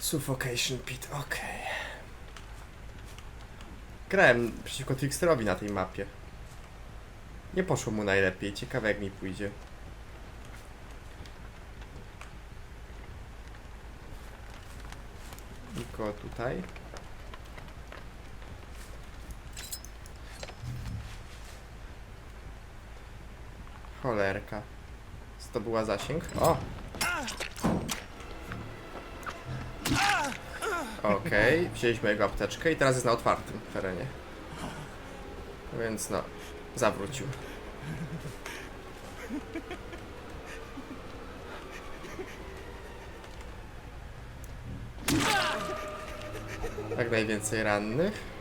Suffocation Pit, okej. Grałem przeciwko Tricksterowi na tej mapie. Nie poszło mu najlepiej, ciekawe jak mi pójdzie. Nikogo tutaj. Cholerka. Zdobyła zasięg. O! Okej, wzięliśmy jego apteczkę i teraz jest na otwartym terenie. Więc no, zawrócił. Jak najwięcej rannych.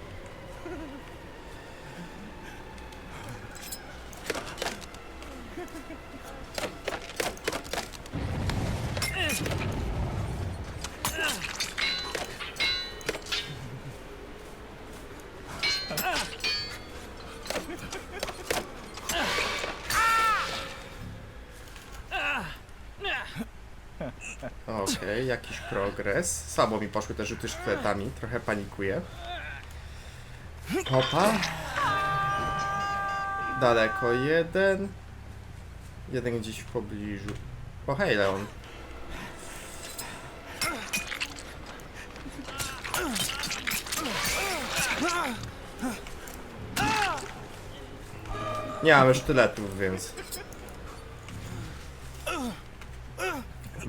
Progres. Słabo mi poszły te rzuty sztyletami, trochę panikuję. Hopa. Daleko jeden. Jeden gdzieś w pobliżu. O hej, Leon. Nie mamy sztyletów, więc...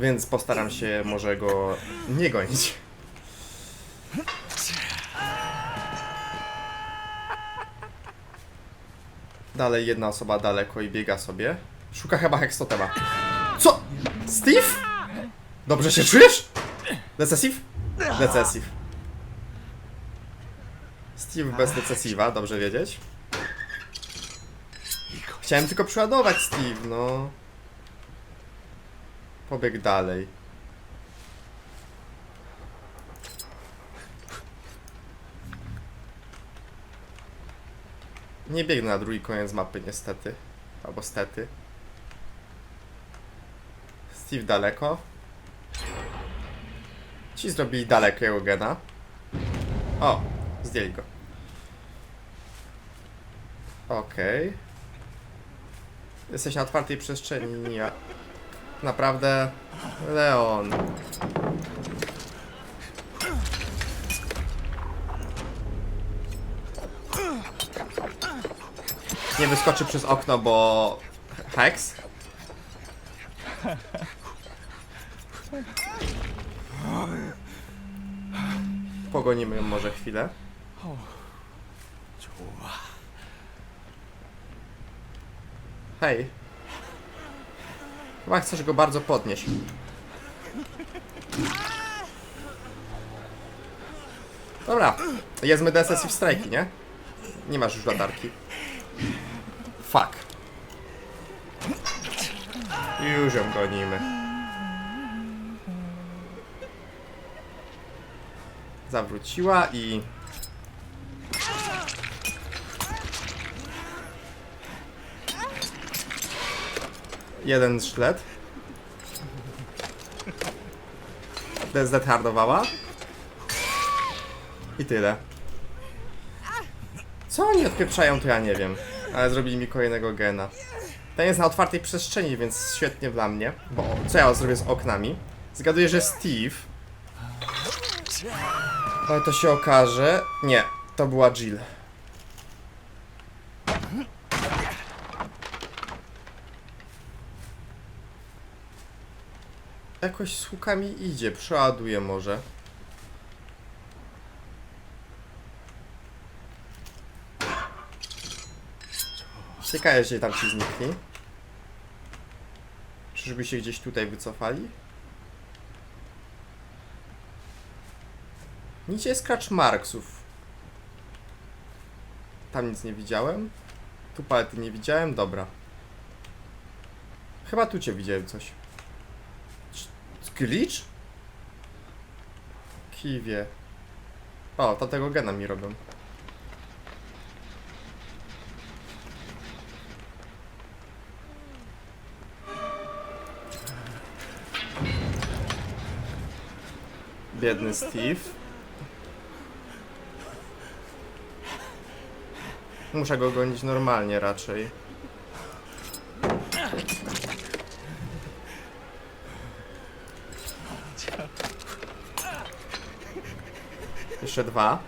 Więc postaram się może go nie gonić. Dalej jedna osoba daleko i biega sobie. Szuka chyba Hextotema. Co? Steve? Dobrze się czujesz? Decesive? Decesive. Steve bez decesiva, dobrze wiedzieć. Chciałem tylko przeładować Steve, no. Pobiegł dalej. Nie biegnę na drugi koniec mapy, niestety. Albo stety. Steve daleko. Ci zrobili dalekiego gena. O, zdjęli go. Okej. Jesteś na otwartej przestrzeni. Ja... Naprawdę. Leon. Nie wyskoczy przez okno, bo. Hex? Pogonimy ją może chwilę. Hej. Chyba chcesz go bardzo podnieść. Dobra, jedzmy Decisive Strike'i, nie? Nie masz już latarki. Fuck. Już ją gonimy. Zawróciła i... Jeden sztylet. DSD hardowała. I tyle. Co oni odpieprzają, to ja nie wiem. Ale zrobili mi kolejnego gena. Ten jest na otwartej przestrzeni, więc świetnie dla mnie. Bo co ja zrobię z oknami? Zgaduję, że Steve. Ale to się okaże. Nie, to była Jill. Jakoś z hukami idzie, przeładuje może. Ciekawe, że tam ci znikli. Czyżby się gdzieś tutaj wycofali? Nigdzie jest Scratch Marksów. Tam nic nie widziałem. Tu palety nie widziałem, dobra. Chyba tu cię widziałem coś. Glitch? Kiwie. O, to tego gena mi robią. Biedny Steve. Muszę go gonić normalnie raczej. Jeszcze dwa.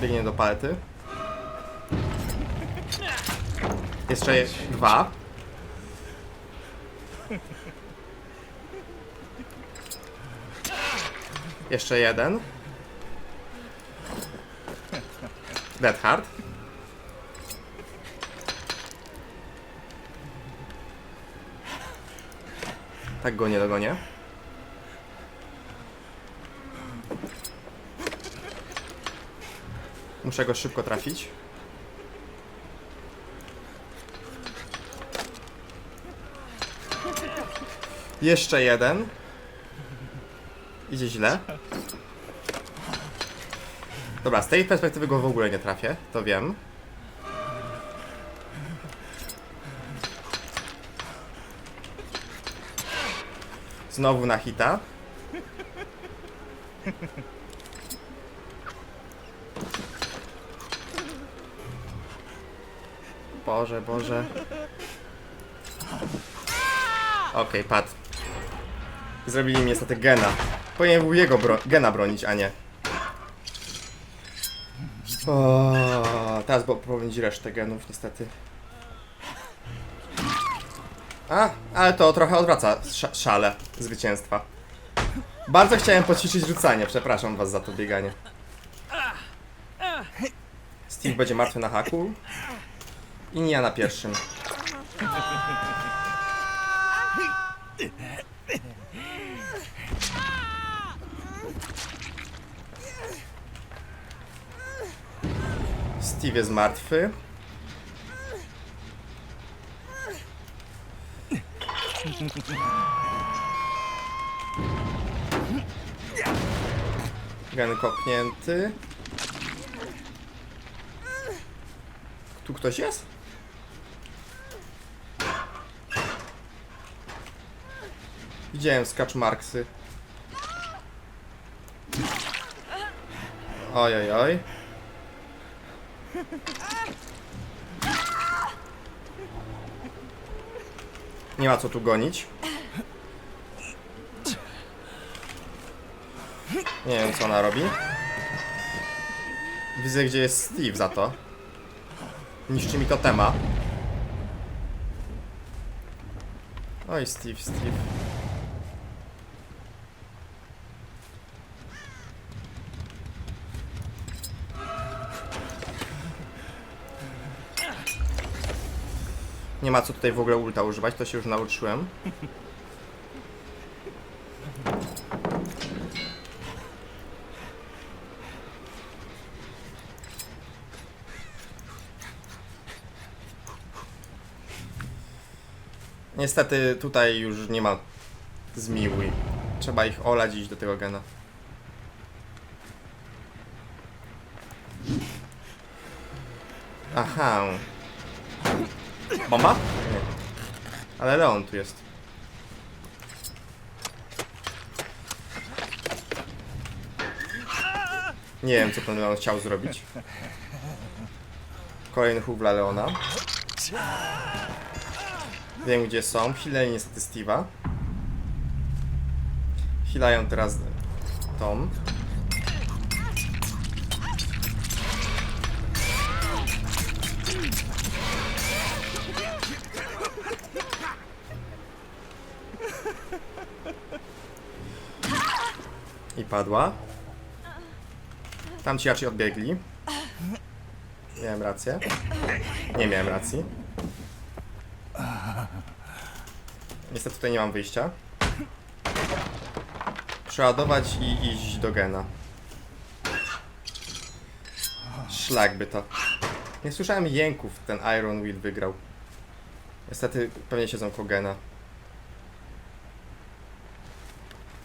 Biegnie do palety. Jeszcze je- dwa. Jeszcze jeden. Dead Hard. Tak go nie dogonię. Muszę go szybko trafić. Jeszcze jeden. Idzie źle. Dobra, z tej perspektywy go w ogóle nie trafię, to wiem. Znowu na hita. Boże, Boże. Okej, padł. Zrobili mi niestety gena. Powinien był jego bro gena bronić, a nie. O, teraz bo prowadzi resztę genów, niestety. A, ale to trochę odwraca sz szale zwycięstwa. Bardzo chciałem poćwiczyć rzucanie, przepraszam was za to bieganie. Steve będzie martwy na haku. I ja na pierwszym. Steve jest martwy. Gen kopnięty. Tu ktoś jest? Widziałem skacz Marksy. Oj, oj, oj. Nie ma co tu gonić. Nie wiem co ona robi. Widzę gdzie jest Steve za to. Niszczy mi to tema. Oj Steve, Steve. Nie ma co tutaj w ogóle ulta używać, to się już nauczyłem. Niestety tutaj już nie ma zmiłuj. Trzeba ich olać iść do tego gena. Aha. Bomba? Nie. Ale Leon tu jest. Nie wiem, co ten Leon chciał zrobić. Kolejny huk dla Leona. Wiem, gdzie są. Hilej niestety Steve'a. Hilają teraz Tom. Padła. Tam ci raczej odbiegli. Miałem rację. Nie miałem racji. Niestety tutaj nie mam wyjścia. Przeładować i iść do gena. Szlak by to. Nie słyszałem jęków, ten Iron Will wygrał. Niestety pewnie siedzą koło gena.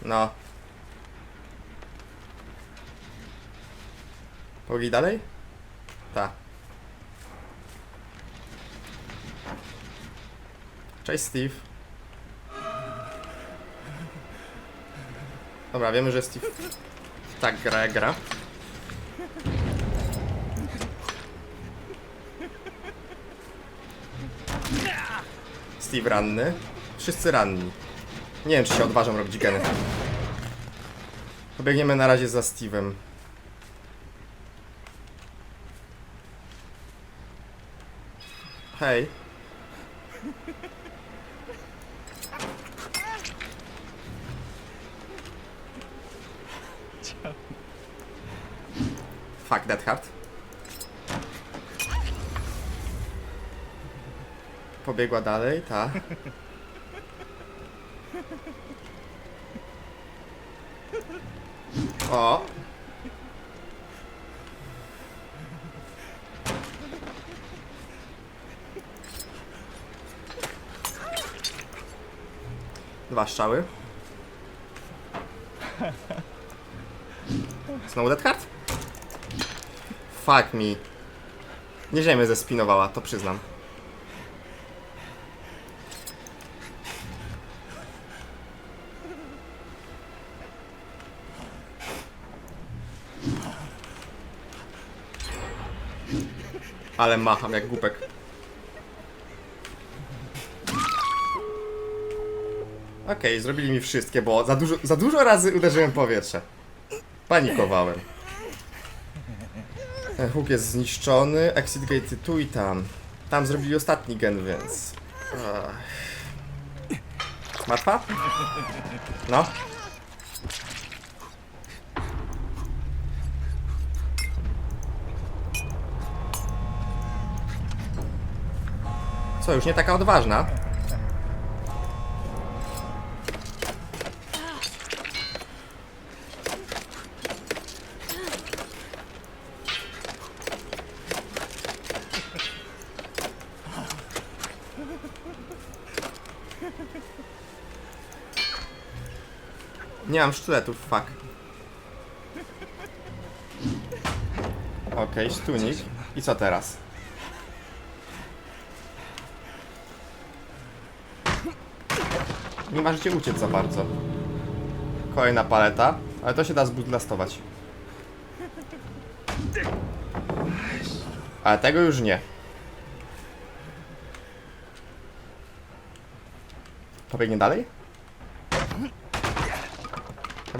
No. Ogi dalej? Ta. Cześć Steve. Dobra, wiemy, że Steve tak gra jak gra. Steve ranny. Wszyscy ranni. Nie wiem, czy się odważam robić geny. Pobiegniemy na razie za Steve'em. Hej. Fuck that heart. Pobiegła dalej, ta. O! Dwa strzały. Znowu dead card? Fuck me. Nie mnie zespinowała, to przyznam. Ale macham jak głupek. Okej, zrobili mi wszystkie, bo za dużo, za dużo razy uderzyłem w powietrze. Panikowałem. Ten huk jest zniszczony, exit gate tu i tam. Tam zrobili ostatni gen, więc... Ach. No. Co, już nie taka odważna? Nie mam sztyletów, fuck. Okej, okay. I co teraz? Nie możecie uciec za bardzo. Kolejna paleta, ale to się da zbudlastować. Ale tego już nie. Pobiegnie dalej?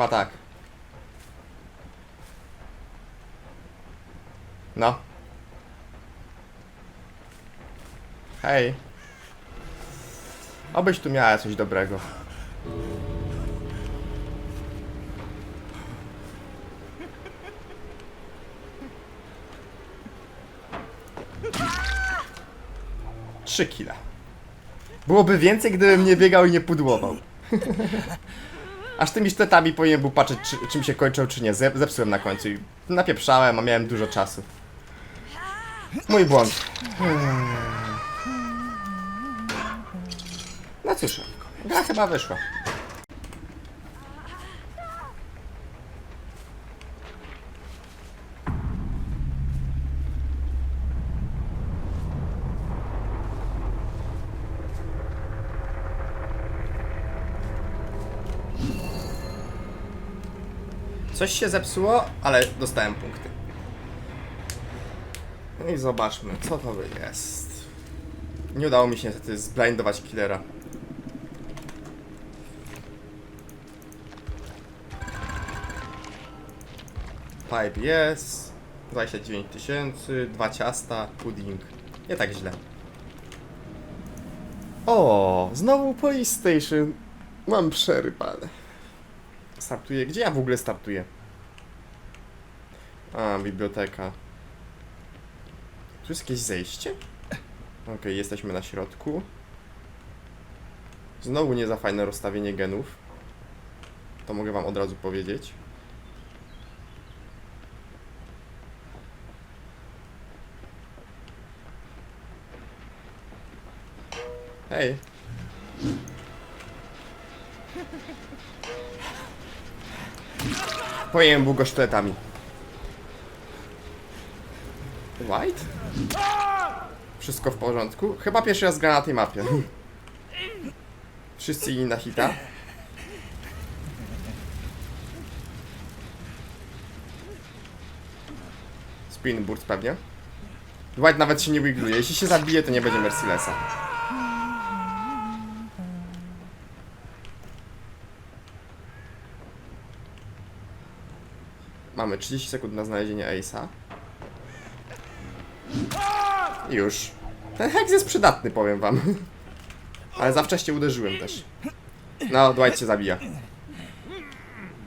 Chyba tak. No. Hej. Obyś tu miała coś dobrego. Trzy kile. Byłoby więcej, gdybym nie biegał i nie pudłował. Aż tymi sztetami powinien był patrzeć, czy, czym się kończą, czy nie. Zep- Zepsułem na końcu i napieprzałem, a miałem dużo czasu. Mój błąd. No cóż, gra chyba wyszła. Coś się zepsuło, ale dostałem punkty. No i zobaczmy, co to jest. Nie udało mi się niestety zblindować killera. Pipe jest. 29 tysięcy, dwa ciasta, pudding. Nie tak źle. O, znowu Police Station. Mam przerypane. Startuję. Gdzie ja w ogóle startuję? A, biblioteka. Tu jest jakieś zejście? Okej, jesteśmy na środku. Znowu nie za fajne rozstawienie genów. To mogę wam od razu powiedzieć. Hej. Powinien był go sztyletami. White? Wszystko w porządku? Chyba pierwszy raz gra na tej mapie. Wszyscy inni na hita. Spinburt pewnie. Dwight nawet się nie wigluje. Jeśli się zabije, to nie będzie Mercilesa. Mamy 30 sekund na znalezienie Ace'a. Już. Ten heks jest przydatny, powiem wam. Ale za wcześnie uderzyłem też. No, Dwight się zabija.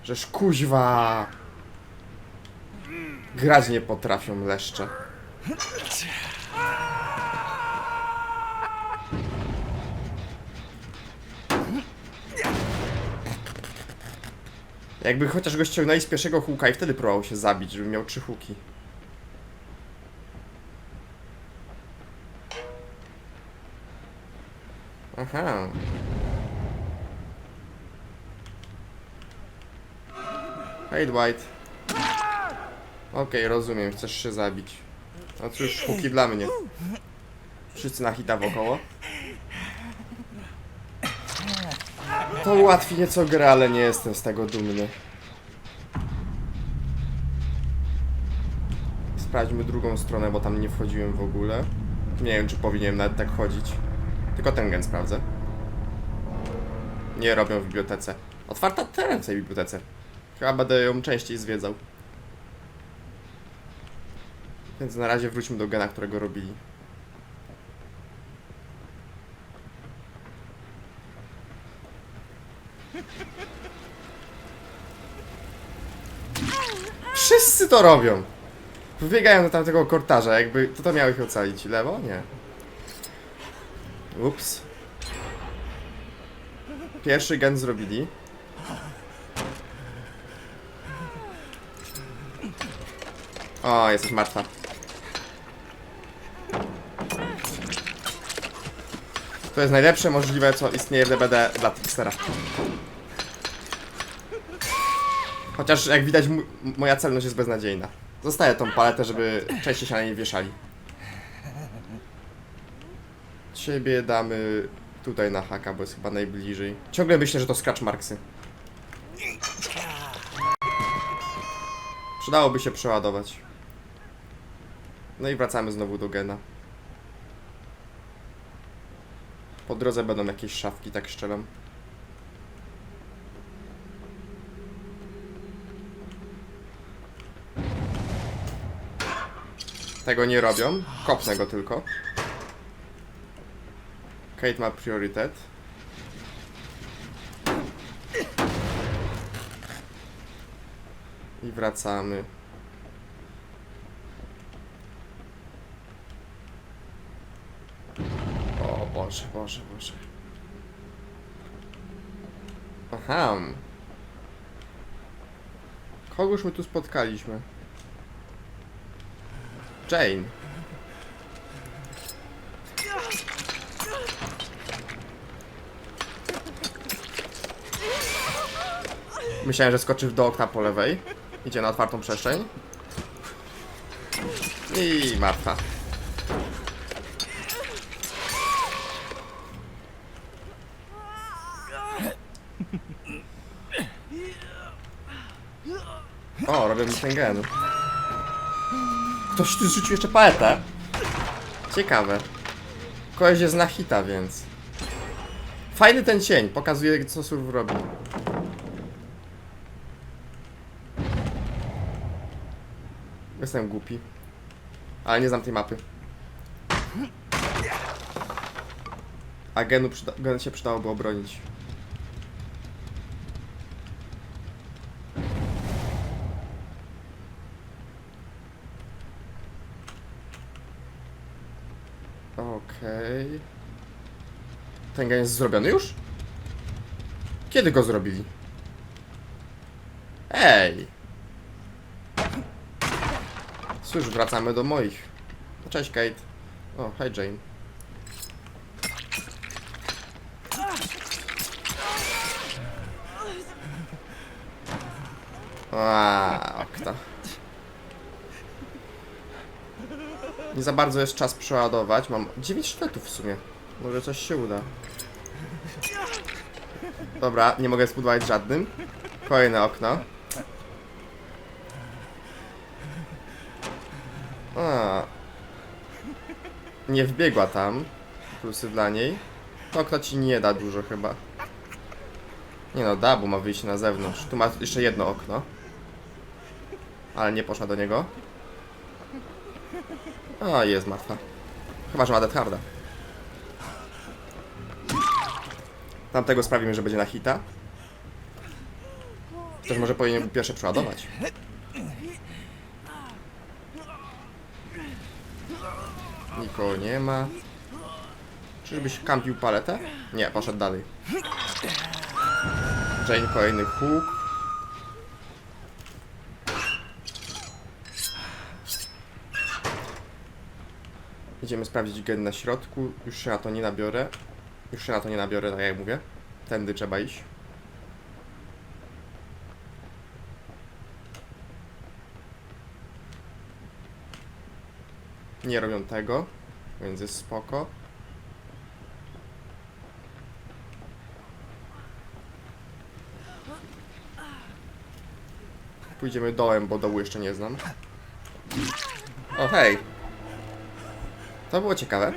Żeż kuźwa. Grać nie potrafią leszcze. Jakby chociaż go ściągnęli z pierwszego huka i wtedy próbował się zabić, żeby miał trzy huki. Aha. Hej Dwight. Okej, rozumiem, chcesz się zabić. No cóż, huki dla mnie. Wszyscy na hita wokoło. To ułatwi nieco grę, ale nie jestem z tego dumny. Sprawdźmy drugą stronę, bo tam nie wchodziłem w ogóle. Nie wiem, czy powinienem nawet tak chodzić. Tylko ten gen sprawdzę. Nie robią w bibliotece. Otwarta teren w tej bibliotece. Chyba będę ją częściej zwiedzał. Więc na razie wróćmy do gena, którego robili. Wszyscy to robią! Wybiegają do tamtego kortarza, jakby to to miało ich ocalić. Lewo? Nie. Ups. Pierwszy gen zrobili. O, jesteś martwa. To jest najlepsze możliwe, co istnieje w DBD dla Trickstera. Chociaż jak widać, moja celność jest beznadziejna. Zostaję tą paletę, żeby częściej się na niej wieszali. Ciebie damy tutaj na haka, bo jest chyba najbliżej. Ciągle myślę, że to Scratch Marksy. Przydałoby się przeładować. No i wracamy znowu do gena. Po drodze będą jakieś szafki, tak szczelam. Tego nie robią. Kopnę go tylko. Kate ma priorytet. I wracamy. O Boże, Boże, Boże. Aha. Kogoż my tu spotkaliśmy? Jane. Myślałem, że skoczy do okna po lewej. Idzie na otwartą przestrzeń. I martwa. O, robię ten gen. Ktoś tu zrzucił jeszcze paletę. Ciekawe. Koleś jest na hita, więc. Fajny ten cień, pokazuje co surf robi. Jestem głupi. Ale nie znam tej mapy. A genu przyda gen się przydałoby obronić. Okej. Ten gen jest zrobiony już? Kiedy go zrobili? Ej! Cóż, wracamy do moich. No, Cześć, Kate. O, hej, Jane. A, okno. Nie za bardzo jest czas przeładować. Mam 9 sztyletów w sumie. Może coś się uda. Dobra, nie mogę zbudować żadnym. Kolejne okno. A. Nie wbiegła tam. Plusy dla niej. To okno ci nie da dużo chyba. Nie no, da, bo ma wyjść na zewnątrz. Tu ma jeszcze jedno okno. Ale nie poszła do niego. A, jest martwa. Chyba, że ma Death Harda. Tamtego sprawimy, że będzie na hita. Też może powinien pierwsze przeładować. Nikogo nie ma. Czyżbyś kampił paletę? Nie, poszedł dalej. Jane kolejny huk. Idziemy sprawdzić gen na środku. Już się na to nie nabiorę. Już się na to nie nabiorę, tak jak mówię. Tędy trzeba iść. Nie robią tego, więc jest spoko. Pójdziemy dołem, bo dołu jeszcze nie znam. O hej! To było ciekawe.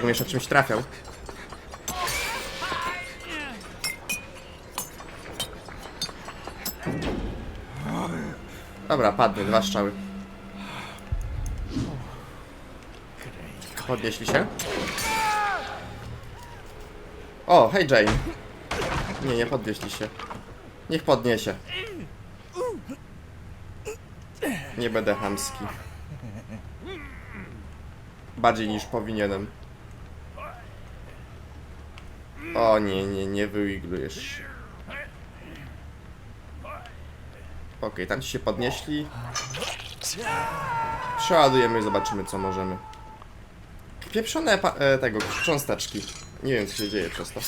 Jakbym jeszcze czymś trafiał. Dobra, padły, dwa strzały. Podnieśli się? O, hej Jane. Nie, nie podnieśli się. Niech podniesie. Nie będę chamski. Bardziej niż powinienem. O nie, nie, nie wyiglujesz się. Okej, tam ci się podnieśli. Przeładujemy i zobaczymy co możemy. Pieprzone e, tego, cząsteczki. Nie wiem co się dzieje przez to.